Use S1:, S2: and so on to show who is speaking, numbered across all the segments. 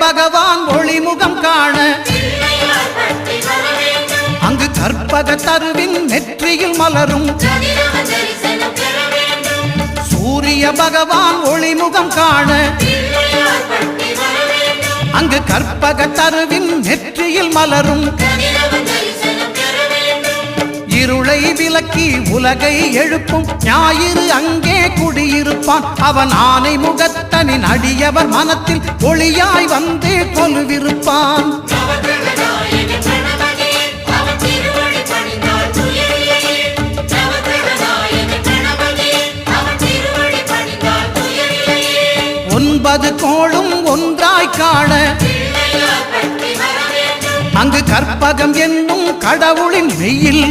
S1: பகவான் ஒளிமுகம் காண. அங்கு கற்பக தருவின் நெற்றியில் மலரும். சூரிய பகவான் ஒளிமுகம் காண. அங்கு கற்பக தருவின் நெற்றியில் மலரும். இருளை விலக்கி உலகை எழுப்பும். ஞாயிறு அங்கே குடியிருப்பான். அவன் ஆனை முகத்தனின் அடியவர் மனத்தில் ஒளியாய் வந்தே கொலுவிருப்பான். ஒன்பது கோளும் ஒன்றாய் காண அங்கு கற்பகம் என்னும் கடவுளின் மெயில்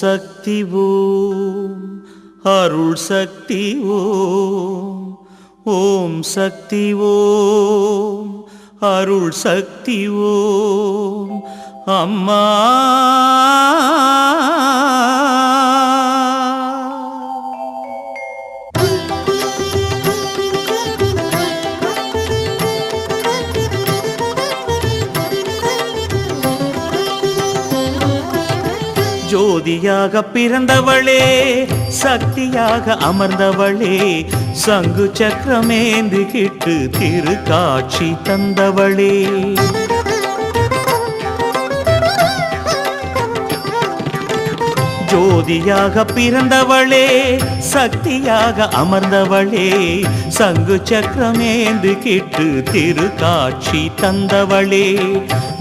S2: சக்தி ஓம் அருள் சக்தி ஓம் ஓம் சக்தி ஓம் அருள் சக்தி ஓம். அம்மா ஜோதியாக பிறந்தவளே சக்தியாக அமர்ந்தவளே சங்கு சக்கரமேந்துகிட்டு திருக்காட்சி தந்தவளே. ஜோதியாக பிறந்தவளே சக்தியாக அமர்ந்தவளே சங்கு சக்கரமேந்து கிட்டு திரு காட்சி தந்தவளே.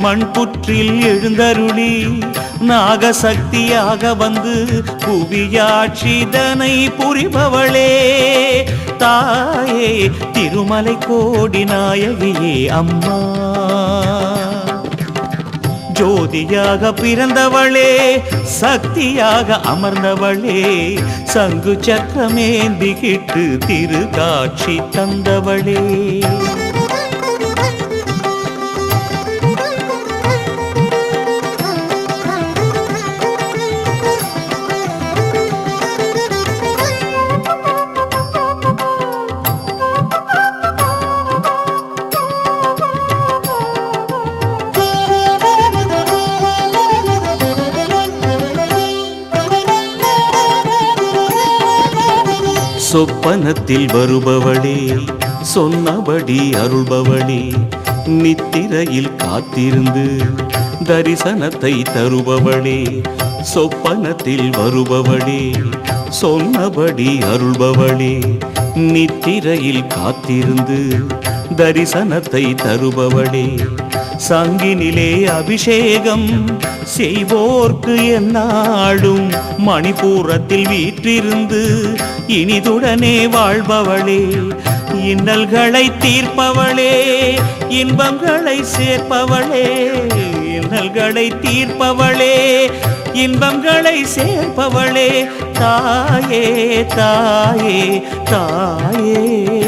S2: மண்புற்றில் எழுந்தருளி நாகசக்தியாக வந்து புவியாட்சிதனை புரிபவளே. தாயே திருமலை கோடி நாயகியே அம்மா. ஜோதியாக பிறந்தவளே சக்தியாக அமர்ந்தவளே சங்கு சக்கரமேந்திகிட்டு திருக்காட்சி தந்தவளே. சொப்பனத்தில் வருபவளே சொன்னபடி அருள்பவளே நித்திரையில் காத்திருந்து தரிசனத்தை தருபவளே சொப்பனத்தில் வருபவளே சொன்னபடி அருள்பவளே நித்திரையில் காத்திருந்து தரிசனத்தை தருபவளே சங்கினிலே அபிஷேகம் செய்வோர்க்கு என்னாடும் மணிப்பூரத்தில் வீற்றிருந்து இனிதுடனே வாழ்பவளே இன்னல்களை தீர்ப்பவளே இன்பங்களை சேர்ப்பவளே இன்னல்களை தீர்ப்பவளே இன்பங்களை சேர்ப்பவளே. தாயே தாயே தாயே.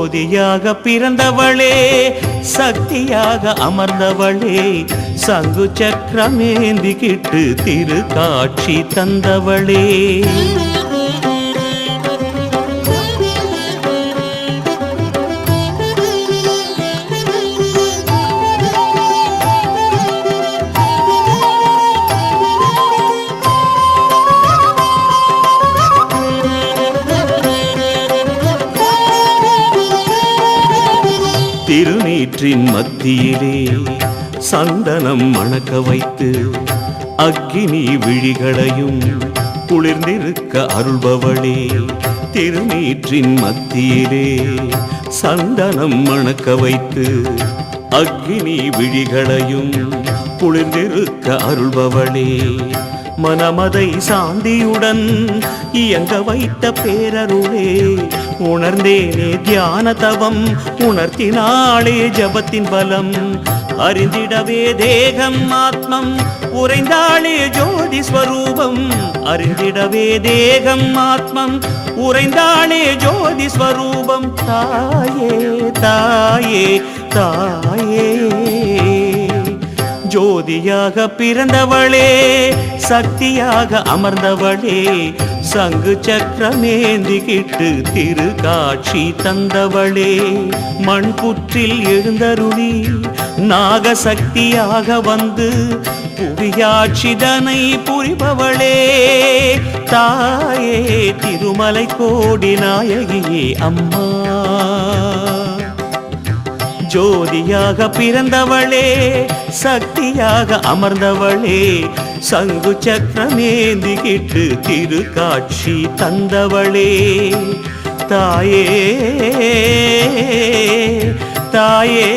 S2: ஜோதியாக பிறந்தவளே சக்தியாக அமர்ந்தவளே சங்கு சக்கரமேந்திக்கிட்டு திருக்காட்சி தந்தவளே. காற்றின் மத்தியிலே சந்தனம் மணக்க வைத்து அக்கினி விழிகளையும் குளிர்ந்திருக்க அருள்பவளே திருநீற்றின் மத்தியிலே சந்தனம் மணக்க வைத்து அக்னி விழிகளையும் குளிர்ந்திருக்க அருள்பவளே மனமதை சாந்தியுடன் இயங்க வைத்த பேரருளே உணர்ந்தேனே தியான தவம் உணர்த்தினாளே ஜபத்தின் பலம். அறிந்திடவே தேகம் ஆத்மம். உறைந்தாளே ஜோதி ஸ்வரூபம். அறிந்திடவே தேகம் ஆத்மம். உறைந்தாளே ஜோதி ஸ்வரூபம். தாயே தாயே தாயே. ஜோதியாக பிறந்தவளே சக்தியாக அமர்ந்தவளே சங்கு சக்கரமேந்திக்கிட்டு திருக்காட்சி தந்தவளே. மண்புற்றில் எழுந்தருளி நாகசக்தியாக வந்து புவியாட்சிதனை புரிபவளே. தாயே திருமலை கோடி நாயகியே அம்மா. ஜோதியாக பிறந்தவளே சக்தியாக அமர்ந்தவளே சங்கு சக்கரமேந்திகிட்டு திருக்காட்சி தந்தவளே. தாயே தாயே.